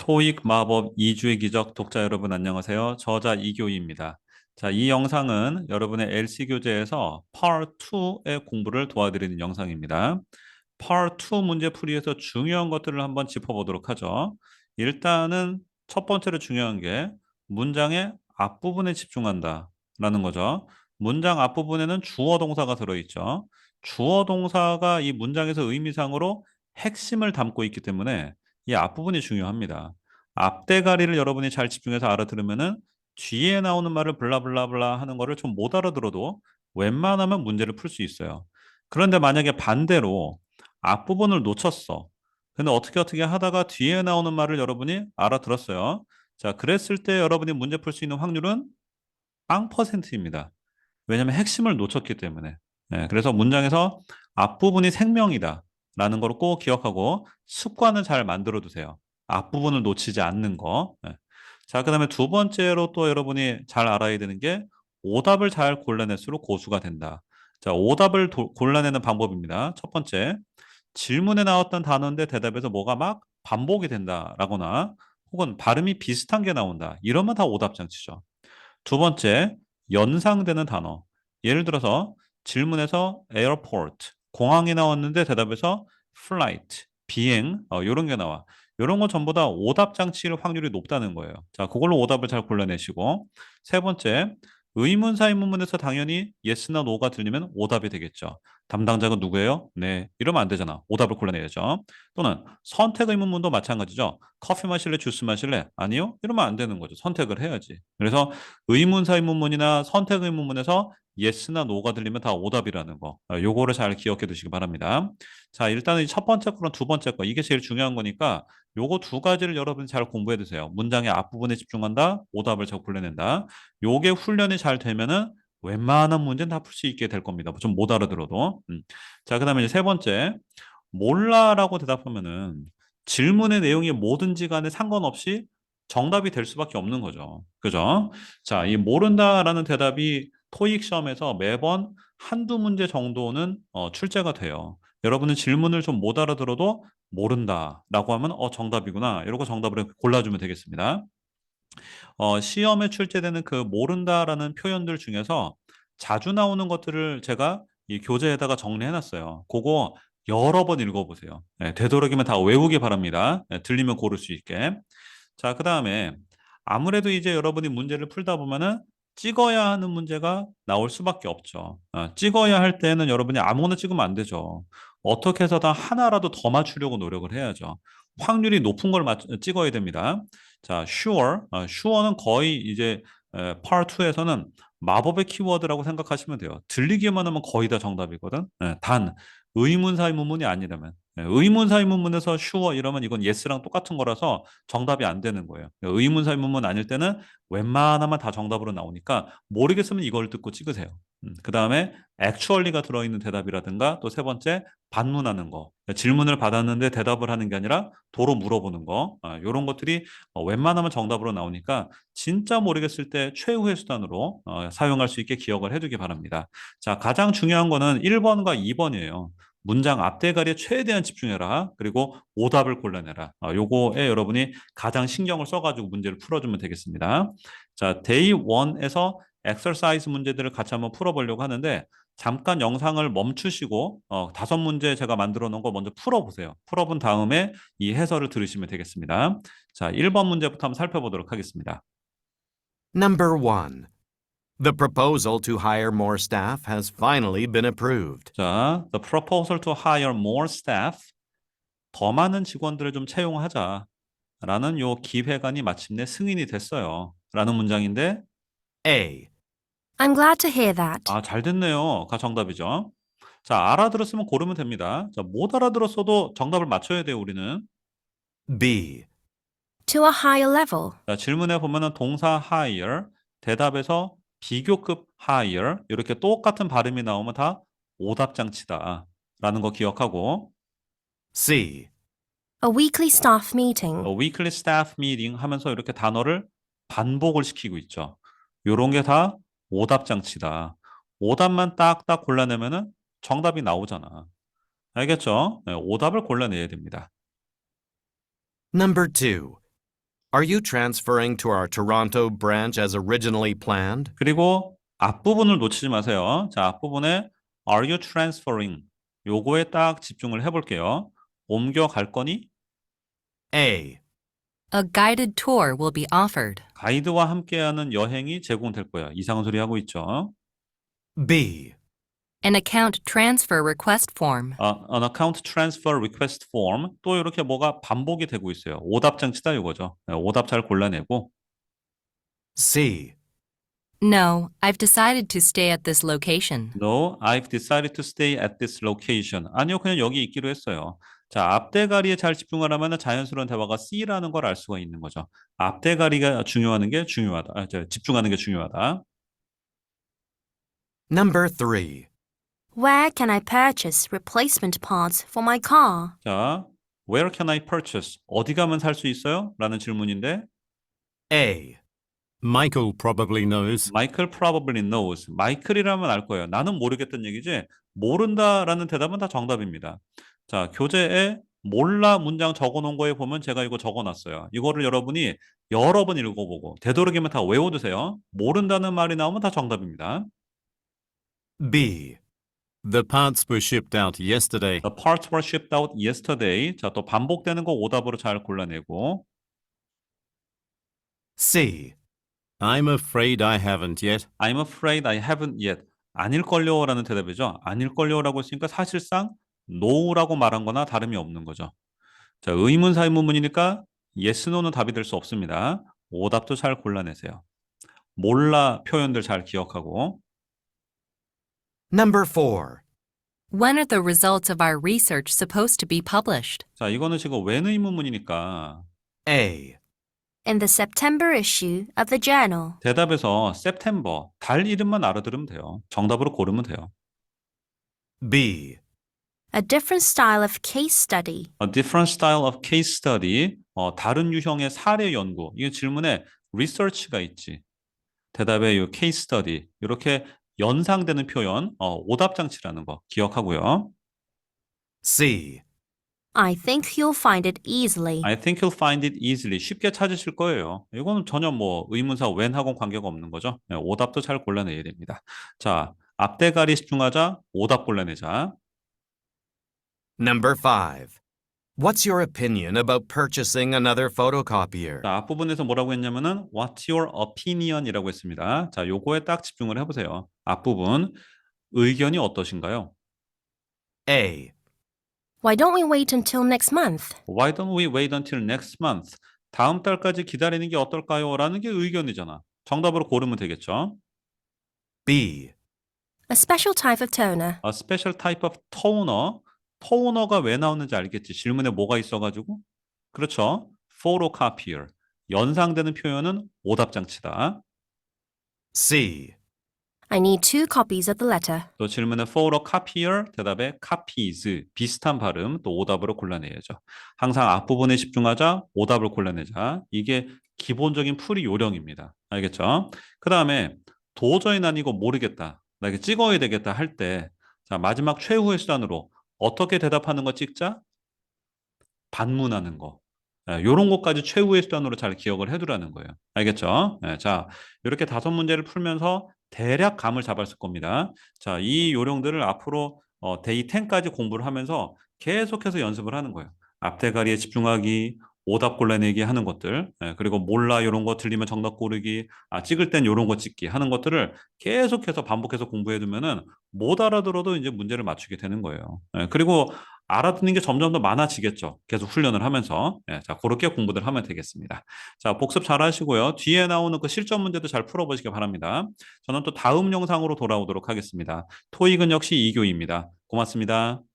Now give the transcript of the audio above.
토익 마법 2주의 기적 독자 여러분 안녕하세요. 저자 이교희입니다. 자, 이 영상은 여러분의 LC 교재에서 Part 2의 공부를 도와드리는 영상입니다. Part 2 문제 풀이에서 중요한 것들을 한번 짚어보도록 하죠. 일단은 첫 번째로 중요한 게 문장의 앞부분에 집중한다 라는 거죠. 문장 앞부분에는 주어 동사가 들어있죠. 주어 동사가 이 문장에서 의미상으로 핵심을 담고 있기 때문에 이 앞부분이 중요합니다. 앞대가리를 여러분이 잘 집중해서 알아들으면은 뒤에 나오는 말을 블라블라블라 하는 거를 좀 못 알아들어도 웬만하면 문제를 풀 수 있어요. 그런데 만약에 반대로 앞부분을 놓쳤어. 근데 어떻게 어떻게 하다가 뒤에 나오는 말을 여러분이 알아들었어요. 자, 그랬을 때 여러분이 문제 풀 수 있는 확률은 빵 퍼센트입니다. 왜냐하면 핵심을 놓쳤기 때문에. 네, 그래서 문장에서 앞부분이 생명이다. 라는 걸 꼭 기억하고 습관을 잘 만들어 두세요. 앞부분을 놓치지 않는 거. 네. 자, 그 다음에 두 번째로 또 여러분이 잘 알아야 되는 게 오답을 잘 골라낼수록 고수가 된다. 자, 오답을 도, 골라내는 방법입니다. 첫 번째, 질문에 나왔던 단어인데 대답에서 뭐가 막 반복이 된다라거나 혹은 발음이 비슷한 게 나온다. 이러면 다 오답 장치죠. 두 번째, 연상되는 단어. 예를 들어서 질문에서 airport, 공항이 나왔는데 대답에서 flight, 비행, 어, 이런 게 나와. 이런 거 전부 다 오답 장치일 확률이 높다는 거예요. 자, 그걸로 오답을 잘 골라내시고. 세 번째, 의문사 의문문에서 당연히 yes나 no가 들리면 오답이 되겠죠. 담당자가 누구예요? 네. 이러면 안 되잖아. 오답을 골라내야죠. 또는 선택 의문문도 마찬가지죠. 커피 마실래? 주스 마실래? 아니요? 이러면 안 되는 거죠. 선택을 해야지. 그래서 의문사 의문문이나 선택 의문문에서 yes나 no가 들리면 다 오답이라는 거. 어, 요거를 잘 기억해 두시기 바랍니다. 자, 일단은 첫 번째 거랑 두 번째 거. 이게 제일 중요한 거니까 요거 두 가지를 여러분이 잘 공부해 두세요. 문장의 앞부분에 집중한다. 오답을 잘 골라낸다. 요게 훈련이 잘 되면은 웬만한 문제는 다 풀 수 있게 될 겁니다. 좀 못 알아들어도. 음. 자, 그 다음에 세 번째. 몰라라고 대답하면은 질문의 내용이 뭐든지 간에 상관없이 정답이 될 수밖에 없는 거죠. 그죠? 자, 이 모른다라는 대답이 토익 시험에서 매번 한두 문제 정도는 어, 출제가 돼요. 여러분은 질문을 좀 못 알아들어도 모른다라고 하면 어 정답이구나 이러고 정답을 골라주면 되겠습니다. 어, 시험에 출제되는 그 모른다라는 표현들 중에서 자주 나오는 것들을 제가 이 교재에다가 정리해놨어요. 그거 여러 번 읽어보세요. 네, 되도록이면 다 외우기 바랍니다. 네, 들리면 고를 수 있게. 자, 그 다음에 아무래도 이제 여러분이 문제를 풀다 보면은 찍어야 하는 문제가 나올 수밖에 없죠. 어, 찍어야 할 때는 여러분이 아무거나 찍으면 안 되죠. 어떻게 해서든 하나라도 더 맞추려고 노력을 해야죠. 확률이 높은 걸 맞, 찍어야 됩니다. 자, sure. 어, sure는 거의 이제 에, part 2에서는 마법의 키워드라고 생각하시면 돼요. 들리기만 하면 거의 다 정답이거든. 예, 단 의문사 의 문문이 아니라면 예, 의문사 의 문문에서 sure 이러면 이건 yes랑 똑같은 거라서 정답이 안 되는 거예요. 의문사 의 문문 아닐 때는 웬만하면 다 정답으로 나오니까 모르겠으면 이걸 듣고 찍으세요. 음, 그 다음에 actually가 들어있는 대답이라든가 또 세 번째 반문하는 거 질문을 받았는데 대답을 하는 게 아니라 도로 물어보는 거 아, 이런 것들이 어, 웬만하면 정답으로 나오니까 진짜 모르겠을 때 최후의 수단으로 어, 사용할 수 있게 기억을 해두기 바랍니다. 자 가장 중요한 거는 1번과 2번이에요. 문장 앞대가리에 최대한 집중해라. 그리고 오답을 골라내라. 아, 요거에 여러분이 가장 신경을 써가지고 문제를 풀어주면 되겠습니다. 자, 데이 1에서 엑서사이즈 문제들을 같이 한번 풀어보려고 하는데 잠깐 영상을 멈추시고 어, 다섯 문제 제가 만들어 놓은 거 먼저 풀어보세요. 풀어본 다음에 이 해설을 들으시면 되겠습니다. 자, 1번 문제부터 한번 살펴보도록 하겠습니다. Number 1. The proposal to hire more staff has finally been approved. 자, the proposal to hire more staff. 더 많은 직원들을 좀 채용하자. 라는 요 기획안이 마침내 승인이 됐어요. 라는 문장인데 A. I'm glad to hear that. 아, 잘 됐네요. 가 정답이죠. 자, 알아들었으면 고르면 됩니다. 자, 못 알아들었어도 정답을 맞춰야 돼요, 우리는. B. To a higher level. 자, 질문에 보면은 동사 higher, 대답에서 비교급 higher 이렇게 똑같은 발음이 나오면 다 오답 장치다. 라는 거 기억하고 C. A weekly staff meeting. 어, weekly staff meeting 하면서 이렇게 단어를 반복을 시키고 있죠. 요런 게 다 오답 장치다. 오답만 딱딱 골라내면은 정답이 나오잖아. 알겠죠? 네, 오답을 골라내야 됩니다. Number 2. Are you transferring to our Toronto branch as originally planned? 그리고 앞부분을 놓치지 마세요. 자, 앞부분에 Are you transferring? 요거에 딱 집중을 해볼게요. 옮겨갈 거니? A. A guided tour will be offered. 가이드와 함께하는 여행이 제공될 거야. 이상한 소리 하고 있죠. B. An account transfer request form. 아, an account transfer request form. 또 이렇게 뭐가 반복이 되고 있어요. 오답 장치다 이거죠. 네, 오답 잘 골라내고. C. No, I've decided to stay at this location. No, I've decided to stay at this location. 아니요, 그냥 여기 있기로 했어요. 자, 앞대가리에 잘 집중하려면 자연스러운 대화가 C라는 걸 알 수가 있는 거죠. 앞대가리가 중요하는 게 중요하다. 아, 저, 집중하는 게 중요하다. Number 3. Where can I purchase replacement parts for my car? 자, where can I purchase? 어디 가면 살 수 있어요? 라는 질문인데 A. Michael probably knows. Michael probably knows. 마이클이라면 알 거예요. 나는 모르겠다는 얘기지. 모른다라는 대답은 다 정답입니다. 자, 교재에 몰라 문장 적어놓은 거에 보면 제가 이거 적어놨어요. 이거를 여러분이 여러 번 읽어보고 되도록이면 다 외워두세요. 모른다는 말이 나오면 다 정답입니다. B. The parts were shipped out yesterday. The parts were shipped out yesterday. 자, 또 반복되는 거 오답으로 잘 골라내고 C. I'm afraid I haven't yet. I'm afraid I haven't yet. 아닐걸요 라는 대답이죠. 아닐걸요 라고 했으니까 사실상 no라고 말한 거나 다름이 없는 거죠. 자, 의문사 의문문이니까 yes, no는 답이 될 수 없습니다. 오답도 잘 골라내세요. 몰라 표현들 잘 기억하고 Number 4. When are the results of our research supposed to be published? 자, 이거는 지금 when 의문문이니까 A. In the September issue of the journal. 대답에서 September 달 이름만 알아들으면 돼요. 정답으로 고르면 돼요. B. A different style of case study. A different style of case study. 어, 다른 유형의 사례 연구. 이 질문에 research가 있지. 대답에 이 case study. 이렇게 연상되는 표현, 어, 오답 장치라는 거 기억하고요. C. I think you'll find it easily. I think you'll find it easily. 쉽게 찾으실 거예요. 이거는 전혀 뭐 의문사 when하고는 관계가 없는 거죠. 네, 오답도 잘 골라내야 됩니다. 자, 앞대가리 집중하자. 오답 골라내자. Number 5. What's your opinion about purchasing another photocopier? 자, 앞부분에서 뭐라고 했냐면은 What's your opinion이라고 했습니다. 자, 요거에 딱 집중을 해보세요. 앞부분 의견이 어떠신가요? A. Why don't we wait until next month? Why don't we wait until next month? 다음 달까지 기다리는 게 어떨까요? 라는 게 의견이잖아. 정답으로 고르면 되겠죠. B. A special type of toner. A special type of toner. 토너가 왜 나오는지 알겠지? 질문에 뭐가 있어가지고? 그렇죠. photocopier. 연상되는 표현은 오답 장치다. C. I need two copies of the letter. 또 질문에 photocopier, 대답에 copies. 비슷한 발음, 또 오답으로 골라내야죠. 항상 앞부분에 집중하자, 오답을 골라내자. 이게 기본적인 풀이 요령입니다. 알겠죠? 그 다음에 도저히 난 이거 모르겠다. 나 이거 찍어야 되겠다 할 때, 자, 마지막 최후의 수단으로 어떻게 대답하는 거 찍자? 반문하는 거. 이런 것까지 최후의 수단으로 잘 기억을 해두라는 거예요. 알겠죠? 예, 자, 이렇게 다섯 문제를 풀면서 대략 감을 잡았을 겁니다. 자, 이 요령들을 앞으로 어, 데이 10까지 공부를 하면서 계속해서 연습을 하는 거예요. 앞대가리에 집중하기, 오답 골라내기 하는 것들, 예, 그리고 몰라 이런 거 들리면 정답 고르기, 아, 찍을 땐 이런 거 찍기 하는 것들을 계속해서 반복해서 공부해 두면은 못 알아들어도 이제 문제를 맞추게 되는 거예요. 예, 그리고 알아듣는 게 점점 더 많아지겠죠. 계속 훈련을 하면서. 예, 자, 그렇게 공부들 하면 되겠습니다. 자, 복습 잘 하시고요. 뒤에 나오는 그 실전 문제도 잘 풀어보시기 바랍니다. 저는 또 다음 영상으로 돌아오도록 하겠습니다. 토익은 역시 이교입니다. 고맙습니다.